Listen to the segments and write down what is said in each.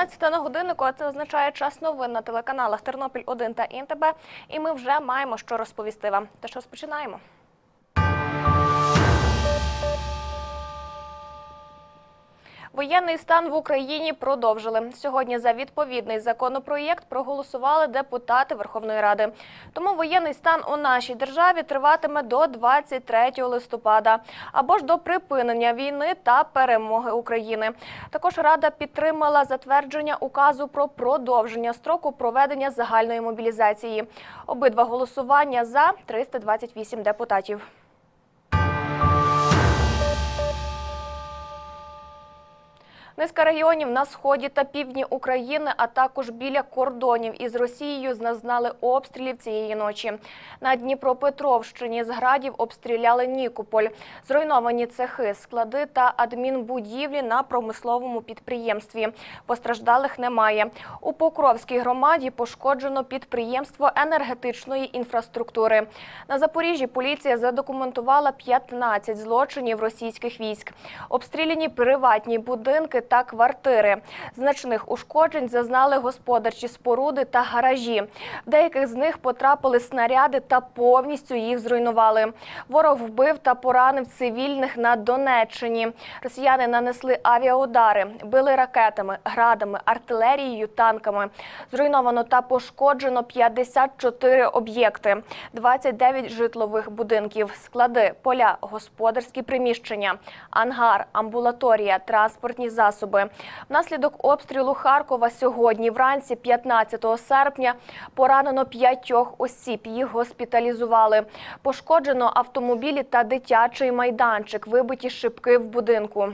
18 на годиннику, а це означає час новин на телеканалах Тернопіль 1 та ІНТБ. І ми вже маємо що розповісти вам. Тож розпочинаємо. Воєнний стан в Україні продовжили. Сьогодні за відповідний законопроєкт проголосували депутати Верховної Ради. Тому воєнний стан у нашій державі триватиме до 23 листопада або ж до припинення війни та перемоги України. Також Рада підтримала затвердження указу про продовження строку проведення загальної мобілізації. Обидва голосування за 328 депутатів. Низка регіонів на сході та півдні України, а також біля кордонів із Росією зазнали обстрілів цієї ночі. На Дніпропетровщині з градів обстріляли Нікополь. Зруйновані цехи, склади та адмінбудівлі на промисловому підприємстві. Постраждалих немає. У Покровській громаді пошкоджено підприємство енергетичної інфраструктури. На Запоріжжі поліція задокументувала 15 злочинів російських військ. Обстріляні приватні будинки та квартири. Значних ушкоджень зазнали господарчі споруди та гаражі. В деяких з них потрапили снаряди та повністю їх зруйнували. Ворог вбив та поранив цивільних на Донеччині. Росіяни нанесли авіаудари, били ракетами, градами, артилерією, танками. Зруйновано та пошкоджено 54 об'єкти, 29 житлових будинків, склади, поля, господарські приміщення, ангар, амбулаторія, транспортні засоби. Внаслідок обстрілу Харкова сьогодні вранці, 15 серпня, поранено п'ятьох осіб. Їх госпіталізували. Пошкоджено автомобілі та дитячий майданчик, вибиті шибки в будинку.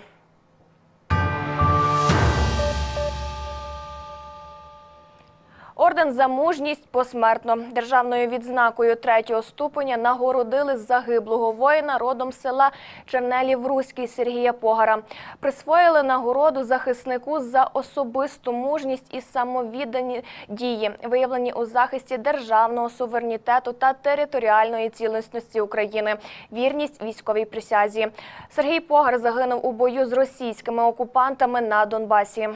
Орден за мужність посмертно державною відзнакою третього ступеня нагородили загиблого воїна родом села Чернелів Руський Сергія Погара. Присвоїли нагороду захиснику за особисту мужність і самовіддані дії, виявлені у захисті державного суверенітету та територіальної цілісності України. Вірність військовій присязі. Сергій Погар загинув у бою з російськими окупантами на Донбасі.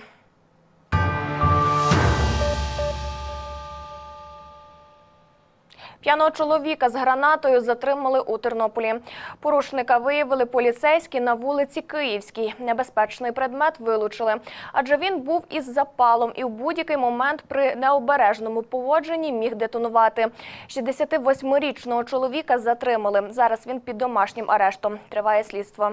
П'яного чоловіка з гранатою затримали у Тернополі. Порушника виявили поліцейські на вулиці Київській. Небезпечний предмет вилучили, адже він був із запалом і в будь-який момент при необережному поводженні міг детонувати. 68-річного чоловіка затримали. Зараз він під домашнім арештом. Триває слідство.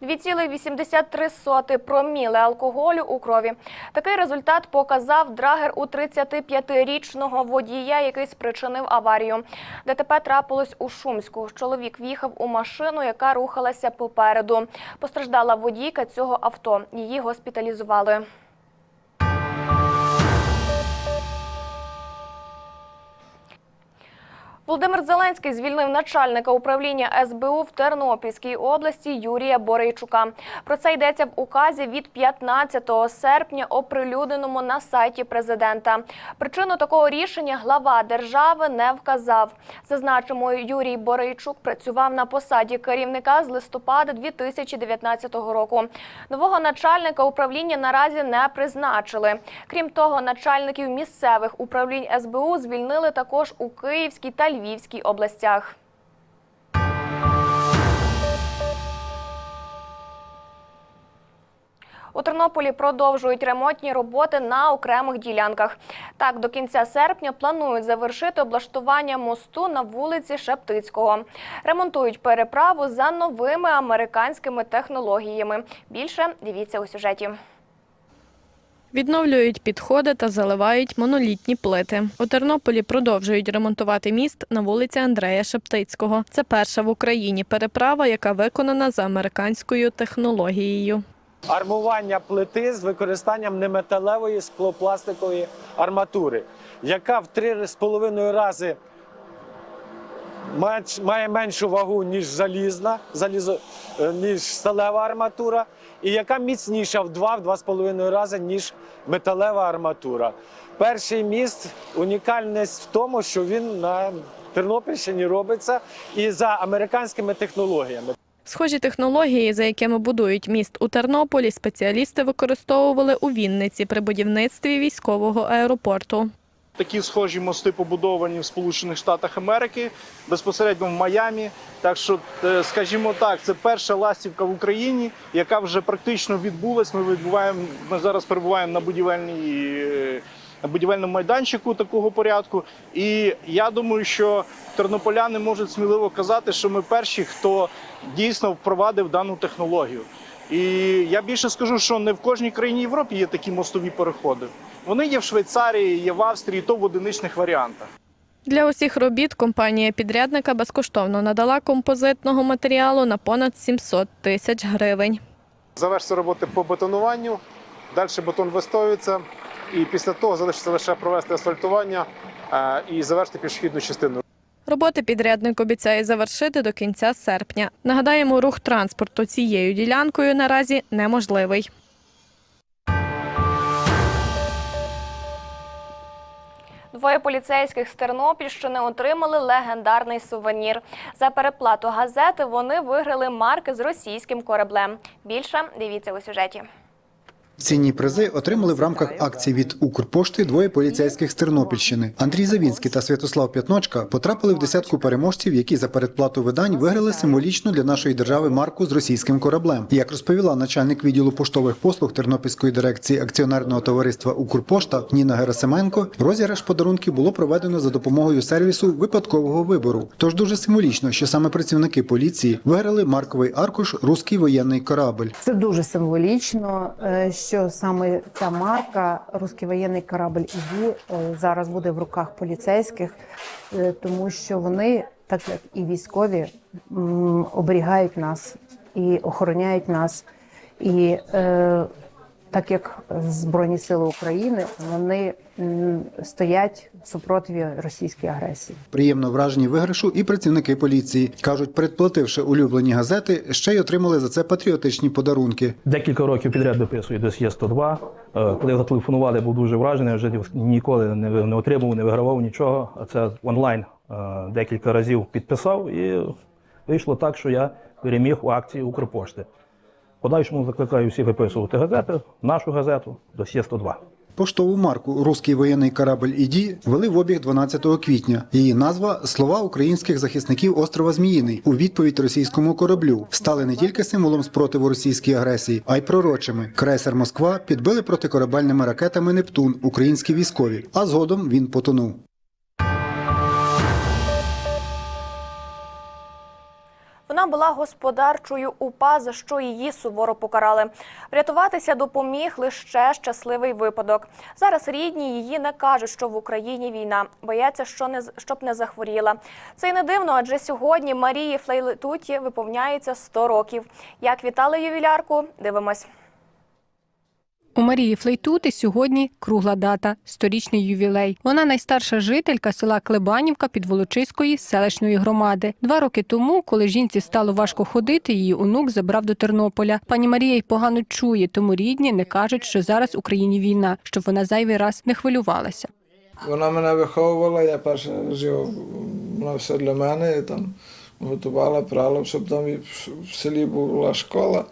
Дві цілих 83 соти проміли алкоголю у крові. Такий результат показав драгер у 35-річного водія, який спричинив аварію. ДТП трапилось у Шумську. Чоловік в'їхав у машину, яка рухалася попереду. Постраждала водійка цього авто. Її госпіталізували. Володимир Зеленський звільнив начальника управління СБУ в Тернопільській області Юрія Борейчука. Про це йдеться в указі від 15 серпня, оприлюдненому на сайті президента. Причину такого рішення глава держави не вказав. Зазначимо, Юрій Борейчук працював на посаді керівника з листопада 2019 року. Нового начальника управління наразі не призначили. Крім того, начальників місцевих управлінь СБУ звільнили також у Київській та Львівській областях. У Тернополі продовжують ремонтні роботи на окремих ділянках. Так, до кінця серпня планують завершити облаштування мосту на вулиці Шептицького. Ремонтують переправу за новими американськими технологіями. Більше дивіться у сюжеті. Відновлюють підходи та заливають монолітні плити. У Тернополі продовжують ремонтувати міст на вулиці Андрея Шептицького. Це перша в Україні переправа, яка виконана за американською технологією. армування плити з використанням неметалевої склопластикової арматури, яка в 3,5 рази має меншу вагу, ніж залізна, залізо, е, ніж сталева арматура, і яка міцніша в 2-2,5 рази, ніж металева арматура. Перший міст унікальність в тому, що він на Тернопільщині робиться і за американськими технологіями. Схожі технології, за якими будують міст у Тернополі, спеціалісти використовували у Вінниці при будівництві військового аеропорту. Такі схожі мости побудовані в Сполучених Штатах Америки, безпосередньо в Майамі. Так що, е, скажімо так, це перша ластівка в Україні, яка вже практично відбулась. Ми відбуваємо. Ми зараз перебуваємо на будівельній. е, На будівельному майданчику такого порядку, і я думаю, що тернополяни можуть сміливо казати, що ми перші, хто дійсно впровадив дану технологію. І я більше скажу, що не в кожній країні Європи є такі мостові переходи. Вони є в Швейцарії, є в Австрії, то в одиничних варіантах. Для усіх робіт компанія підрядника безкоштовно надала композитного матеріалу на понад 700 тисяч гривень. Завершиться роботи по бетонуванню, далі бетон вистоюється, і після того залишиться лише провести асфальтування е, і завершити пішохідну частину. Роботи підрядник обіцяє завершити до кінця серпня. Нагадаємо, рух транспорту цією ділянкою наразі неможливий. Двоє поліцейських з Тернопільщини отримали легендарний сувенір. За переплату газети вони виграли марки з російським кораблем. Більше дивіться у сюжеті. Цінні призи отримали в рамках акції від Укрпошти двоє поліцейських з Тернопільщини. Андрій Завінський та Святослав П'ятночка потрапили в десятку переможців, які за передплату видань виграли символічну для нашої держави марку з російським кораблем. Як розповіла начальник відділу поштових послуг Тернопільської дирекції акціонерного товариства Укрпошта Ніна Герасименко, розіграш подарунків було проведено за допомогою сервісу випадкового вибору. Тож дуже символічно, що саме працівники поліції виграли марковий аркуш Руський воєнний корабль. Це дуже символічно, е, що саме ця марка русський воєнний корабль ІГІ е, зараз буде в руках поліцейських, е, тому що вони, так як і військові, оберігають нас і охороняють нас. І е, так як Збройні Сили України вони стоять в супротиві російській агресії. Приємно вражені виграшу і працівники поліції. Кажуть, предплативши улюблені газети, ще й отримали за це патріотичні подарунки. Декілька років підряд виписую досьє 102. Е, Коли зателефонували, був дуже вражений. Вже ніколи не, не отримав, не вигравав нічого. А це онлайн е, декілька разів підписав і вийшло так, що я переміг у акції Укрпошти. Подальшому закликаю всіх виписувати газети, нашу газету, досьє 102. Поштову марку Руський воєнний корабль «Іді» вели в обіг 12 квітня. Її назва слова українських захисників острова Зміїний у відповідь російському кораблю стали не тільки символом спротиву російській агресії, а й пророчими. Крейсер Москва підбили протикорабельними ракетами Нептун українські військові, а згодом він потонув. Була господарчою УПА, за що її суворо покарали. Врятуватися допоміг лише щасливий випадок. Зараз рідні її не кажуть, що в Україні війна. Бояться, що не щоб не захворіла. Це й не дивно, адже сьогодні Марії Флейлетуті виповняється 100 років. Як вітали ювілярку? Дивимось. У Марії Флейтути сьогодні кругла дата сторічний ювілей. Вона найстарша жителька села Клебанівка Підволочиської селищної громади. Два роки тому, коли жінці стало важко ходити, її онук забрав до Тернополя. Пані Марія й погано чує, тому рідні не кажуть, що зараз в Україні війна, щоб вона зайвий раз не хвилювалася. Вона мене виховувала, я перше жив, вона все для мене, і там готувала, прала, щоб там в селі була школа.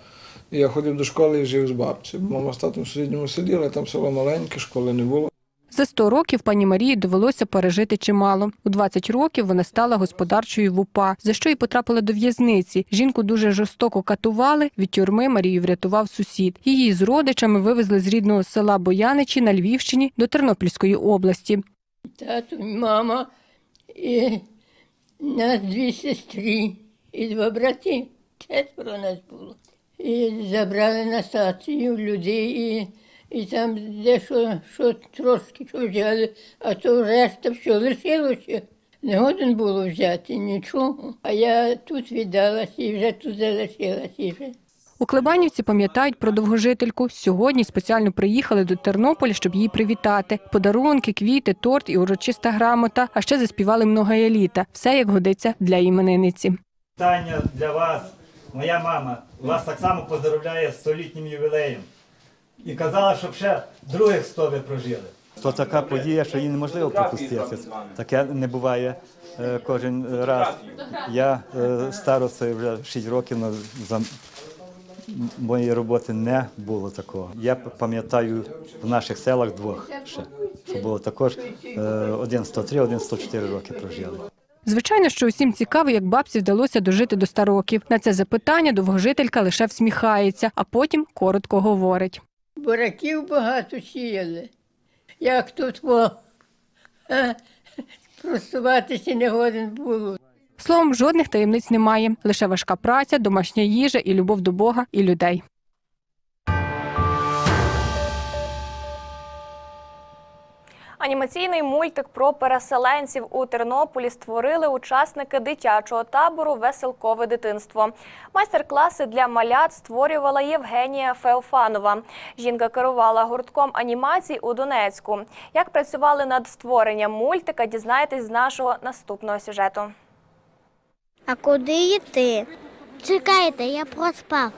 Я ходив до школи і жив з бабцею. Мама з татом в сусідньому селі, але там село маленьке, школи не було. За 100 років пані Марії довелося пережити чимало. У 20 років вона стала господарчою в УПА, за що й потрапила до в'язниці. Жінку дуже жорстоко катували. Від тюрми Марію врятував сусід. Її з родичами вивезли з рідного села Бояничі на Львівщині до Тернопільської області. Тато, мама і нас дві сестри і два брати. Четверо нас було. І забрали на стацію людей, і, і там дещо що трошки що взяли, а то решта все лишилося. Не годен було взяти нічого. А я тут віддалася і вже тут залишилася. вже. У Клебанівці пам'ятають про довгожительку. Сьогодні спеціально приїхали до Тернополя, щоб її привітати. Подарунки, квіти, торт і урочиста грамота. А ще заспівали многая літа. Все як годиться для іменинниці. Питання для вас. Моя мама вас так само поздоровляє з столітнім ювілеєм. І казала, щоб ще других 100 ви прожили. То така подія, що її неможливо пропустити. Таке не буває е, кожен раз. Я е, старостою вже 6 років, але за моєї роботи не було такого. Я пам'ятаю в наших селах двох ще, що було також е, один 103, один 104 роки прожили. Звичайно, що усім цікаво, як бабці вдалося дожити до 100 років. На це запитання довгожителька лише всміхається, а потім коротко говорить. Бураків багато сіяли. Як тут во, простуватися не годен було. Словом, жодних таємниць немає. Лише важка праця, домашня їжа і любов до Бога і людей. Анімаційний мультик про переселенців у Тернополі створили учасники дитячого табору Веселкове дитинство. Майстер-класи для малят створювала Євгенія Феофанова. Жінка керувала гуртком анімацій у Донецьку. Як працювали над створенням мультика, дізнаєтесь з нашого наступного сюжету. А куди йти? Чекайте, я проспав.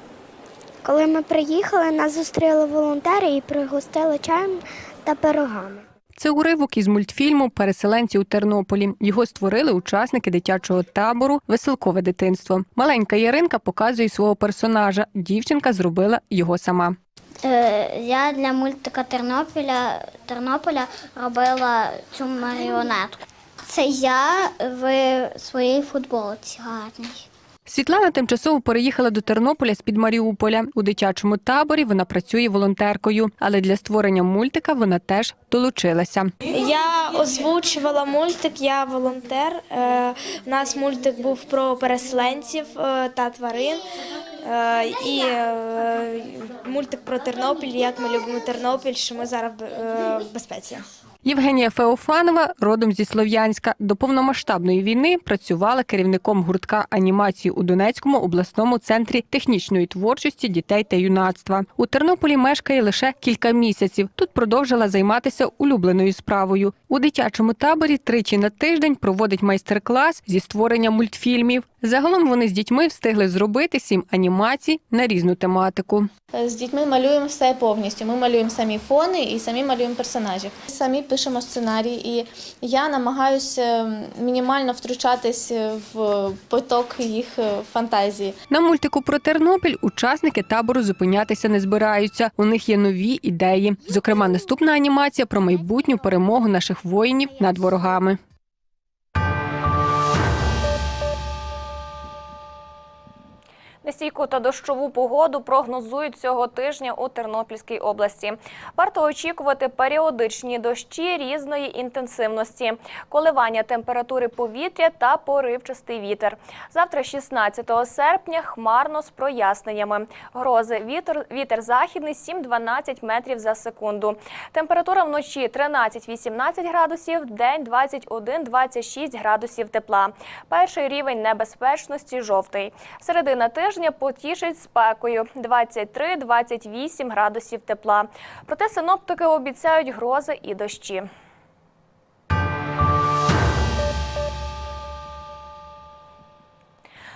Коли ми приїхали, нас зустріли волонтери і пригостили чаєм та пирогами. Це уривок із мультфільму Переселенці у Тернополі. Його створили учасники дитячого табору Веселкове дитинство. Маленька Яринка показує свого персонажа. Дівчинка зробила його сама. Е, я для мультика Тернополя, Тернополя робила цю маріонетку. Це я в своїй футболці гарній. Світлана тимчасово переїхала до Тернополя з під Маріуполя. У дитячому таборі вона працює волонтеркою, але для створення мультика вона теж долучилася. Я озвучувала мультик, я волонтер. Е, У нас мультик був про переселенців е, та тварин. Е, І е, мультик про Тернопіль, як ми любимо Тернопіль, що ми зараз е, в безпеці. Євгенія Феофанова, родом зі Слов'янська, до повномасштабної війни працювала керівником гуртка анімації у Донецькому обласному центрі технічної творчості дітей та юнацтва. У Тернополі мешкає лише кілька місяців. Тут продовжила займатися улюбленою справою. У дитячому таборі тричі на тиждень проводить майстер-клас зі створення мультфільмів. Загалом вони з дітьми встигли зробити сім анімацій на різну тематику. З дітьми малюємо все повністю. Ми малюємо самі фони і самі малюємо персонажів. Самі пишемо сценарій, і я намагаюся мінімально втручатись в поток їх е, фантазії. На мультику про Тернопіль учасники табору зупинятися не збираються. У них є нові ідеї. Зокрема, наступна анімація про майбутню перемогу наших воїнів над ворогами. Нестійку та дощову погоду прогнозують цього тижня у Тернопільській області. Варто очікувати періодичні дощі різної інтенсивності, коливання температури повітря та поривчастий вітер. Завтра, 16 серпня, хмарно з проясненнями. Грози вітер, вітер західний 7-12 метрів за секунду. Температура вночі 13-18 градусів, день 21-26 градусів тепла. Перший рівень небезпечності жовтий. Середина тижня потішить спекою 23-28 градусів тепла. Проте синоптики обіцяють грози і дощі.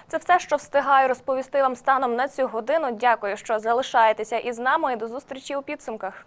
Це все, що встигаю розповісти вам станом на цю годину. Дякую, що залишаєтеся із нами. і До зустрічі у підсумках.